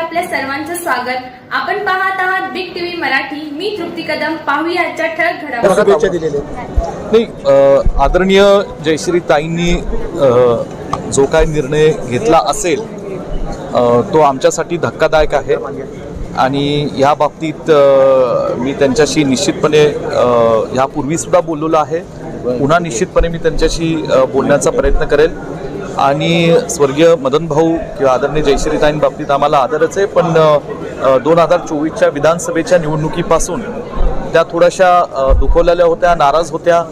आपल्या सर्वांचं स्वागत. आपण पाहत आहात बिग टीव्ही मराठी. मी तृप्ती कदम. पाहूया आजच्या ठळक घडामोडी. नाही आदरणीय जयश्री ताईंनी जो काय निर्णय घेतला असेल तो आमच्यासाठी धक्कादायक आहे. आणि या बाबतीत मी त्यांच्याशी निश्चितपणे अ, यापूर्वी सुद्धा बोललेलो आहे. पुन्हा निश्चितपणे मी त्यांच्याशी बोलण्याचा प्रयत्न करेल. आणि स्वर्गीय मदन भाऊ किंवा आदरणीय जयश्रीताईंबाबतीत आम्हाला आदरच आहे. पण दोन हजार चोवीसच्या विधानसभेच्या निवडणुकीपासून त्या थोड्याशा दुखवलेल्या होत्या नाराज होत्या.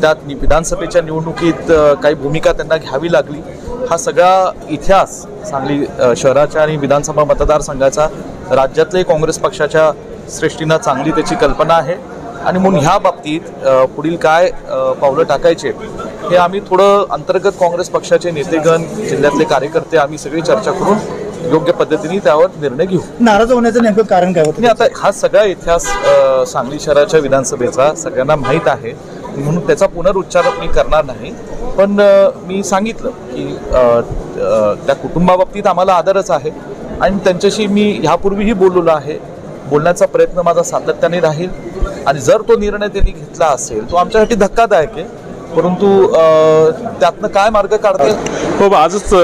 त्यात विधानसभेच्या निवडणुकीत काही भूमिका त्यांना घ्यावी लागली. हा सगळा इतिहास सांगली शहराच्या आणि विधानसभा मतदारसंघाचा राज्यातल्याही काँग्रेस पक्षाच्या सृष्टीनं चांगली त्याची कल्पना आहे. आणि म्हणून ह्या बाबतीत पुढील काय पावलं टाकायचे हे आम्ही थोडं अंतर्गत काँग्रेस पक्षाचे नेतेगण जिल्ह्यातले कार्यकर्ते आम्ही सगळी चर्चा करून योग्य पद्धतीने त्यावर निर्णय घेऊ. नाराज होण्याचं नेमकं कारण काय होतं? आता हा सगळा इतिहास सांगली शहराच्या विधानसभेचा सगळ्यांना माहीत आहे. म्हणून त्याचा पुनरुच्चार मी करणार नाही. पण मी सांगितलं की त्या कुटुंबाबाबतीत आम्हाला आदरच आहे. आणि त्यांच्याशी मी ह्यापूर्वीही बोललेलो आहे. बोलण्याचा प्रयत्न माझा सातत्याने राहील. आणि जर तो निर्णय त्यांनी घेतला असेल तो आमच्यासाठी धक्कादायक आहे. परंतु त्यातनं काय मार्ग काढता येईल? हो आजच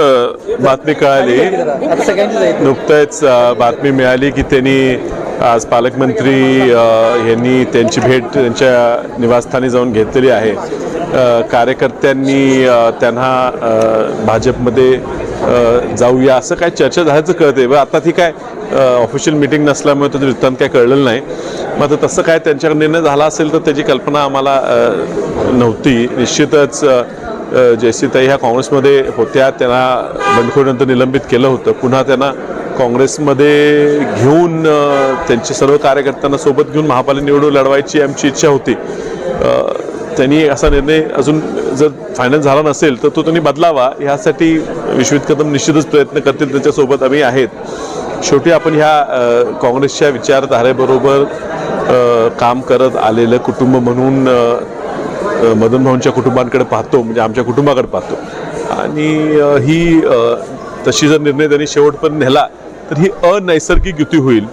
बातमी कळाली. नुकतंच बातमी मिळाली की त्यांनी आज पालकमंत्री यांनी त्यांची भेट त्यांच्या निवासस्थानी जाऊन घेतलेली आहे. कार्यकर्त्यांनी त्यांना भाजपमध्ये जाऊया असं काय चर्चा झाल्याचं कळते व आता ती काय ऑफिशियल मिटिंग नसल्यामुळे त्याचं वृत्तांत काय कळलेलं नाही. मग आता तसं काय त्यांच्याकडे निर्णय झाला असेल तर त्याची कल्पना आम्हाला नव्हती. निश्चितच जयसीताई ह्या काँग्रेसमध्ये होत्या. त्यांना बंडखोरीनंतर निलंबित केलं होतं. पुन्हा त्यांना काँग्रेसमध्ये घेऊन त्यांचे सर्व कार्यकर्त्यांना सोबत घेऊन महापालिका निवडणूक लढवायची आमची इच्छा होती. त्यांनी असा निर्णय अजून जर फायनल झाला नसेल तर तो त्यांनी बदलावा. ह्यासाठी विश्वित कदम निश्चितच प्रयत्न करतील. त्याच्यासोबत आम्ही आहेत. शेवटी आपण ह्या काँग्रेसच्या विचारधारेबरोबर काम करत आलेलं कुटुंब म्हणून मदन भाऊंच्या कुटुंबांकडे पाहतो म्हणजे आमच्या कुटुंबाकडे पाहतो. आणि ही तशी जर निर्णय त्यांनी शेवटपर्यंत नेला तर ही अनैसर्गिक युती होईल.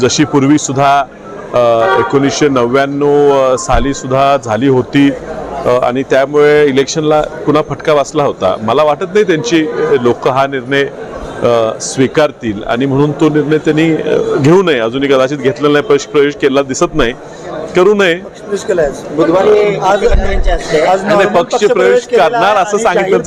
जशी पूर्वीसुद्धा एकोणीसशे नव्याण्णव साली सुद्धा झाली होती. आणि त्यामुळे इलेक्शनला पुन्हा फटका बसला होता. मला वाटत नाही त्यांची लोक हा निर्णय स्वीकारतील. आणि म्हणून तो निर्णय त्यांनी घेऊ नये. अजूनही कदाचित घेतलेला नाही पक्ष प्रवेश केला दिसत नाही. करू नये. पक्ष प्रवेश करणार असं सांगितलं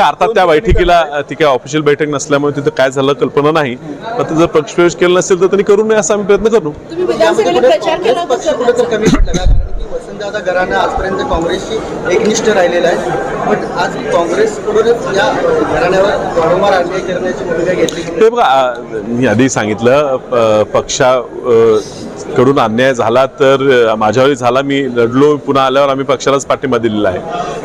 अर्थात त्या बैठकीला ती काय ऑफिशियल बैठक नसल्यामुळे तिथं काय झालं कल्पना नाही. आता जर पक्ष प्रवेश केला नसेल तर त्यांनी करू नये असा आम्ही प्रयत्न करू दादा घराणं आजपर्यंत काँग्रेसशी एकनिष्ठ राहिलेलं आहे. पण आज काँग्रेसकडूनच या घराण्यावर वारंवार अन्याय करण्याची भूमिका घेतली. ते बघा मी आधी सांगितलं अ, पक्षा अ, कडून अन्याय झाला तर माझ्यावरही झाला. मी लढलो पुन्हा आल्यावर आम्ही पक्षालाच पाठिंबा दिलेला आहे.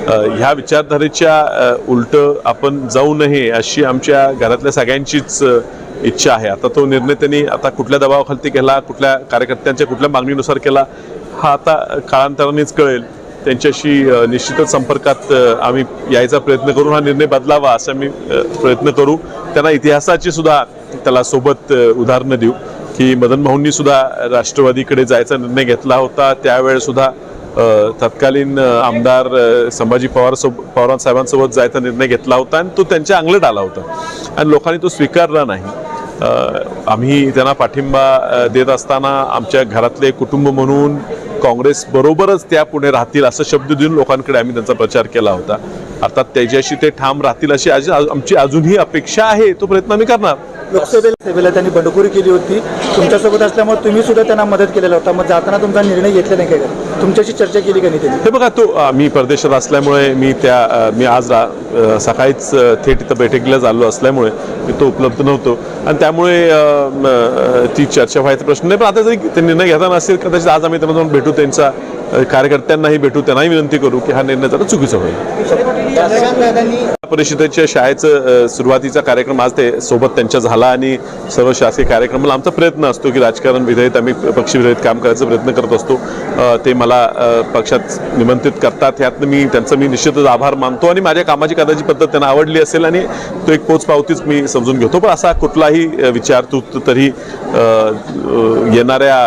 अ, ह्या विचारधारेच्या उलट आपण जाऊ नये अशी आमच्या घरातल्या सगळ्यांचीच अ, इच्छा आहे. आता तो निर्णय त्यांनी आता कुठल्या दबावाखालती केला कुठल्या कार्यकर्त्यांच्या कुठल्या मागणीनुसार केला हा आता काळांतरानेच कळेल. त्यांच्याशी निश्चितच संपर्कात आम्ही यायचा प्रयत्न करून हा निर्णय बदलावा असा मी प्रयत्न करू. त्यांना इतिहासाची सुद्धा त्याला सोबत उदाहरणं देऊ की मदन भाऊंनी सुद्धा राष्ट्रवादीकडे जायचा निर्णय घेतला होता. त्यावेळेस सुद्धा तत्कालीन आमदार संभाजी पवार सोब पवार साहेबांसोबत जायचा निर्णय घेतला होता आणि तो त्यांच्या अंगलट आला होता. आणि लोकांनी तो स्वीकारला नाही. आम्ही त्यांना पाठिंबा देत असताना आमच्या घरातले कुटुंब म्हणून काँग्रेस बरोबरच त्या पुढे राहतील असं शब्द देऊन लोकांकडे आम्ही त्यांचा प्रचार केला होता. अर्थात त्याच्याशी ते ठाम राहतील अशी आज आमची अजूनही अपेक्षा आहे तो प्रयत्न आम्ही करणार. लोकसभेला सभेला त्यांनी बंडखोरी केली होती. तुमच्यासोबत असल्यामुळे तुम्ही सुद्धा त्यांना मदत केलेला होता. मग जाताना तुमचा निर्णय घेतला नाही काय तुमच्याशी चर्चा केली का नाही हे बघा तो मी परदेशात असल्यामुळे मी त्या मी आज सकाळीच थेट इथं बैठकीला झालो असल्यामुळे मी तो उपलब्ध नव्हतो. आणि त्यामुळे ती चर्चा व्हायचा प्रश्न नाही. पण आता जरी ते निर्णय घेताना असेल कदाचित आज आम्ही त्यांना जाऊन भेटू त्यांचा कार्यकर्त्यांनाही भेटू त्यांनाही विनंती करू की हा निर्णय जरा चुकीचा होईल. परिषदेच्या शाळेचं सुरुवातीचा कार्यक्रम आज ते सोबत त्यांच्या झाला आणि सर्व शासकीय कार्यक्रमाला आमचा प्रयत्न असतो की राजकारण विधेयत आम्ही पक्षविधेयक काम करायचा प्रयत्न करत असतो. ते मला पक्षात निमंत्रित करतात ह्यातनं मी त्यांचं मी निश्चितच आभार मानतो आणि माझ्या कामाची कदाची पद्धत त्यांना आवडली असेल आणि तो एक पोचपावतीच मी समजून घेतो. पण असा कुठलाही विचार तू तरी येणाऱ्या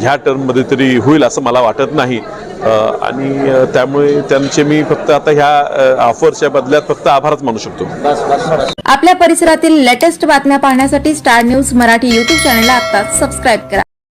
ह्या टर्ममध्ये तरी होईल असं मला वाटत नाही. आणि त्यामुळे त्यांचे मी फक्त आता ह्या ऑफरच्या बदल्यात फक्त आभारच मानू शकतो. आपल्या परिसरातील लेटेस्ट बातम्या पाहण्यासाठी स्टार न्यूज मराठी यूट्यूब चॅनलला आता सबस्क्राईब करा.